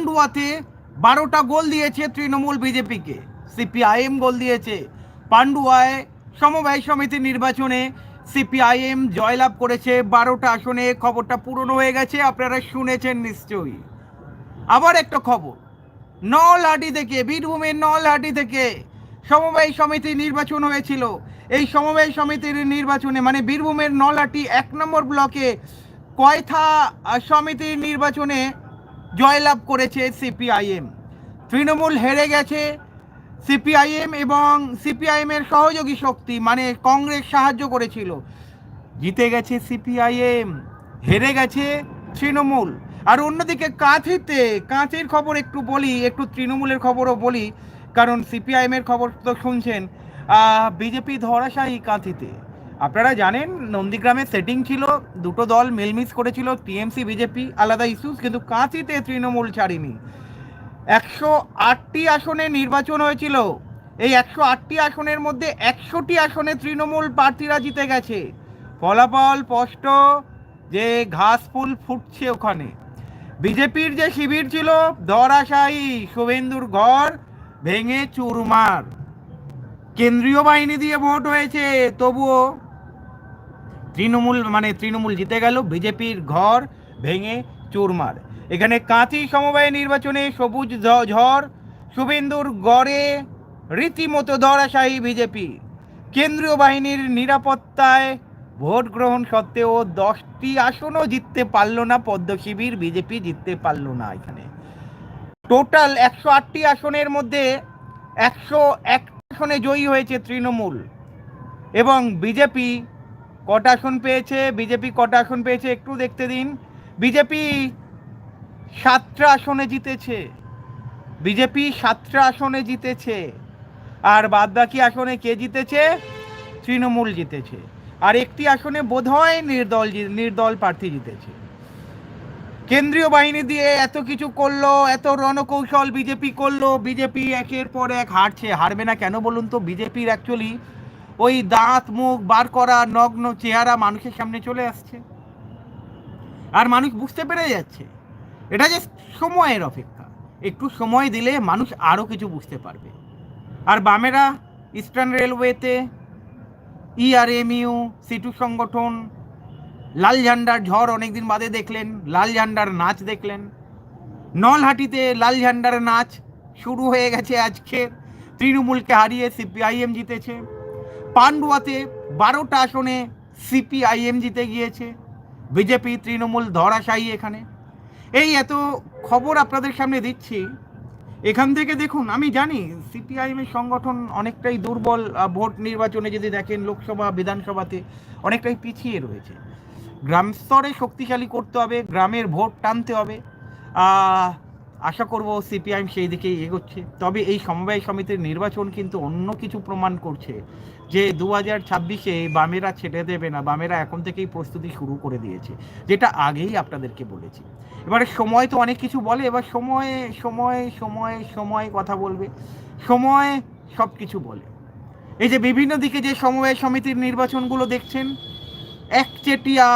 পান্ডুয়াতে বারোটা গোল দিয়েছে তৃণমূল বিজেপিকে। সিপিআইএম গোল দিয়েছে। পান্ডুয়ায় সমবায় সমিতি নির্বাচনে সিপিআইএম জয়লাভ করেছে। বারোটা আসনে খবরটা পুরনো হয়ে গেছে, আপনারা শুনেছেন নিশ্চয়ই। আবার একটা খবর, নলহাটি থেকে, বীরভূমের নলহাটি থেকে সমবায় সমিতি নির্বাচন হয়েছিল। এই সমবায় সমিতির নির্বাচনে মানে বীরভূমের নলহাটি এক নম্বর ব্লকে কয়থা সমিতির নির্বাচনে জয়লাভ করেছে সিপিআইএম। তৃণমূল হেরে গেছে সিপিআইএম এবং সিপিআইএমের সহযোগী শক্তি মানে কংগ্রেস সাহায্য করেছিল। জিতে গেছে সিপিআইএম, হেরে গেছে তৃণমূল। আর অন্যদিকে কাঁথিতে, কাঁথির খবর একটু বলি, একটু তৃণমূলের খবরও বলি, কারণ সিপিআইএমের খবর তো শুনছেন বিজেপি ধরাশায়ী কাঁথিতে। আপনারা জানেন নন্দীগ্রামের সেটিং ছিল, দুটো দল মিলমিস করেছিল টিএমসি বিজেপি আলাদা ইস্যুস কিন্তু কাঁচিতে তৃণমূল ছাড়িনি। একশো আটটি আসনে নির্বাচন হয়েছিল। এই একশো আটটি আসনের মধ্যে একশোটি আসনে তৃণমূল প্রার্থীরা জিতে গেছে। ফলাফল স্পষ্ট, যে ঘাস ফুল ফুটছে ওখানে। বিজেপির যে শিবির ছিল, ধরাশায়ী শুভেন্দুর ঘর ভেঙে চুরমার। কেন্দ্রীয় বাহিনী দিয়ে ভোট হয়েছে, তবুও তৃণমূল মানে তৃণমূল জিতে গেল, বিজেপির ঘর ভেঙে চুরমার। এখানে কাঁথি সমবায় নির্বাচনে সবুজ ঝড়, শুভেন্দুর গড়ে রীতিমতো ধরাশায়ী বিজেপি। কেন্দ্রীয় বাহিনীর নিরাপত্তায় ভোট গ্রহণ সত্ত্বেও দশটি আসনও জিততে পারল না পদ্ম শিবির বিজেপি জিততে পারল না এখানে। টোটাল একশো আটটি আসনের মধ্যে একশো এক আসনে জয়ী হয়েছে তৃণমূল এবং বিজেপি কটা আসন পেয়েছে? বিজেপি কটা আসন পেয়েছে? একটু দেখতে দিন। বিজেপি সাতটা আসনে জিতেছে। বিজেপি সাতটা আসনে জিতেছে। আর বাদবাকি আসনে কে জিতেছে? তৃণমূল জিতেছে। আর একটি আসনে বোধহয় নির্দল নির্দল প্রার্থী জিতেছে। কেন্দ্রীয় বাহিনী দিয়ে এত কিছু করল, এত রণকৌশল বিজেপি করল, বিজেপি একের পর এক হারছে। হারবে না কেন বলুন তো? বিজেপির অ্যাকচুয়ালি ওই দাঁত, মুখ বার করা, নগ্ন চেহারা মানুষের সামনে চলে আসছে। আর মানুষ বুঝতে পেরে যাচ্ছে। এটা যে সময়ের অপেক্ষা। একটু সময় দিলে মানুষ আরও কিছু বুঝতে পারবে। আর বামেরা ইস্টার্ন রেলওয়েতে E ইআরএমইউ সিটু সংগঠন, লাল ঝান্ডার ঝড় অনেকদিন বাদে দেখলেন, লাল ঝান্ডার নাচ দেখলেন। নলহাটিতে লাল ঝান্ডার নাচ শুরু হয়ে গেছে আজকে। তৃণমূলকে হারিয়ে সিপিআইএম জিতেছে। পান্ডুয়াতে বারোটা আসনে সিপিআইএম জিতে গিয়েছে, বিজেপি, তৃণমূল ধরাশায়ী এখানে। এই এত খবর আপনাদের সামনে দিচ্ছি। এখান থেকে দেখুন, আমি জানি সিপিআইএমের সংগঠন অনেকটাই দুর্বল ভোট নির্বাচনে যদি দেখেন লোকসভা, বিধানসভাতে অনেকটাই পিছিয়ে রয়েছে। গ্রাম স্তরে শক্তিশালী করতে হবে, গ্রামের ভোট টানতে হবে। আশা করব সিপিআইএম সেই দিকেই এগোচ্ছে। তবে এই সমবায় সমিতির নির্বাচন কিন্তু অন্য কিছু প্রমাণ করছে যে দু হাজার ছাব্বিশে বামেরা ছেড়ে দেবে না, বামেরা এখন থেকেই প্রস্তুতি শুরু করে দিয়েছে, যেটা আগেই আপনাদেরকে বলেছি। এবারে সময় তো অনেক কিছু বলে, এবার সময়ে, সময় সময় সময় কথা বলবে, সময় সব কিছু বলে। এই যে বিভিন্ন দিকে যে সমবায় সমিতির নির্বাচনগুলো দেখছেন, একচেটিয়া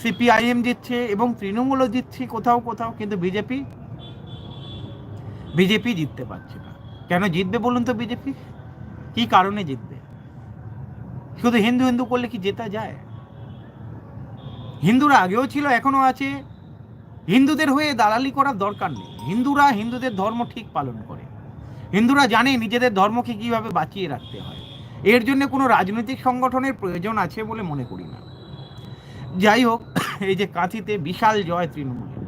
সিপিআইএম জিতছে এবং তৃণমূলও জিতছে কোথাও কোথাও, কিন্তু বিজেপি বিজেপি জিততে পারছে না। কেন জিতবে বলুন তো বিজেপি? কি কারণে জিতবে? শুধু হিন্দু হিন্দু করলে কি জেতা যায়? হিন্দুরা আগেও ছিল এখনও আছে। হিন্দুদের হয়ে দালালি করার দরকার নেই। হিন্দুরা হিন্দুদের ধর্ম ঠিক পালন করে। হিন্দুরা জানে নিজেদের ধর্মকে কীভাবে বাঁচিয়ে রাখতে হয়। এর জন্য কোনো রাজনৈতিক সংগঠনের প্রয়োজন আছে বলে মনে করি না। যাই হোক এই যে কাঁথিতে বিশাল জয় তৃণমূলের।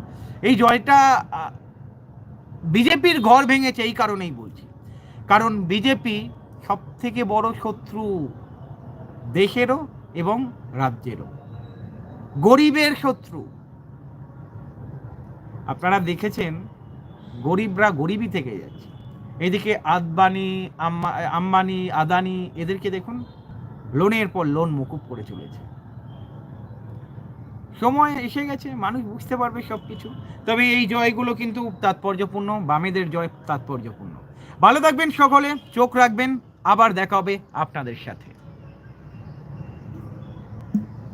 এই জয়টা বিজেপির ঘর ভেঙেছে এই কারণেই বলছি। কারণ বিজেপি সব থেকে বড় শত্রু দেশেরও এবং রাজ্যেরও। গরিবের শত্রু। আপনারা দেখেছেন, গরিবরা গরিবই থেকে যাচ্ছে। এদিকে আদবানি আম্বানি, আদানি, এদেরকে দেখুন, লোনের পর লোন মুকুব করে চলেছে। সময় এসে গেছে, মানুষ বুঝতে পারবে সব কিছু তবে এই জয়গুলো কিন্তু তাৎপর্যপূর্ণ, বামেদের জয় তাৎপর্যপূর্ণ। ভালো থাকবেন সকলে, চোখ রাখবেন, আবার দেখা হবে আপনাদের সাথে।